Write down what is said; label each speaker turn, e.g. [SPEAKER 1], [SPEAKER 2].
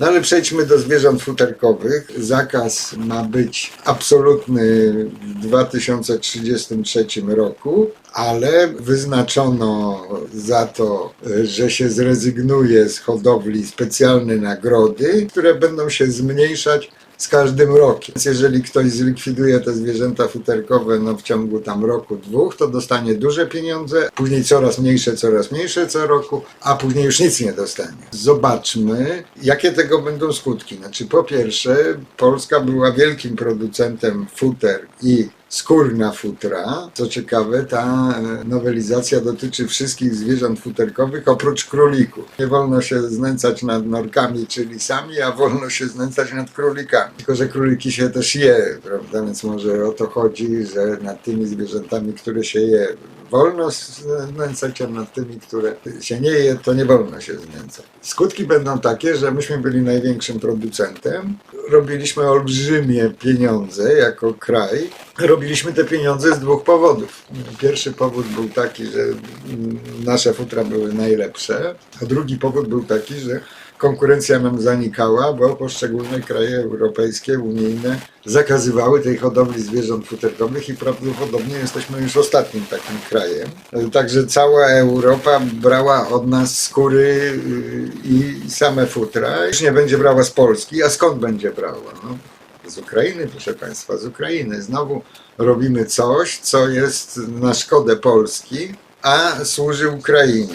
[SPEAKER 1] No ale przejdźmy do zwierząt futerkowych. Zakaz ma być absolutny w 2033 roku, ale wyznaczono za to, że się zrezygnuje z hodowli specjalne nagrody, które będą się zmniejszać z każdym rokiem. Więc jeżeli ktoś zlikwiduje te zwierzęta futerkowe no, w ciągu tam roku, dwóch, to dostanie duże pieniądze, później coraz mniejsze, coraz mniejsze co roku, a później już nic nie dostanie. Zobaczmy, jakie tego będą skutki. Znaczy, po pierwsze, Polska była wielkim producentem futer i skór na futra. Co ciekawe, ta e, nowelizacja dotyczy wszystkich zwierząt futerkowych oprócz królików. Nie wolno się znęcać nad norkami czy lisami, a wolno się znęcać nad królikami. Tylko, że króliki się też je, prawda? Więc może o to chodzi, że nad tymi zwierzętami, które się je, wolno znęcać, a nad tymi, które się nie je, to nie wolno się znęcać. Skutki będą takie, że myśmy byli największym producentem, robiliśmy olbrzymie pieniądze jako kraj. Robiliśmy te pieniądze z dwóch powodów. Pierwszy powód był taki, że mm, nasze futra były najlepsze, a drugi powód był taki, że konkurencja nam zanikała, bo poszczególne kraje europejskie, unijne zakazywały tej hodowli zwierząt futerkowych i prawdopodobnie jesteśmy już ostatnim takim krajem. Także cała Europa brała od nas skóry y, i same futra. Już nie będzie brała z Polski, a skąd będzie brała? No, z Ukrainy, proszę Państwa, z Ukrainy. Znowu robimy coś, co jest na szkodę Polski, a służy Ukrainie.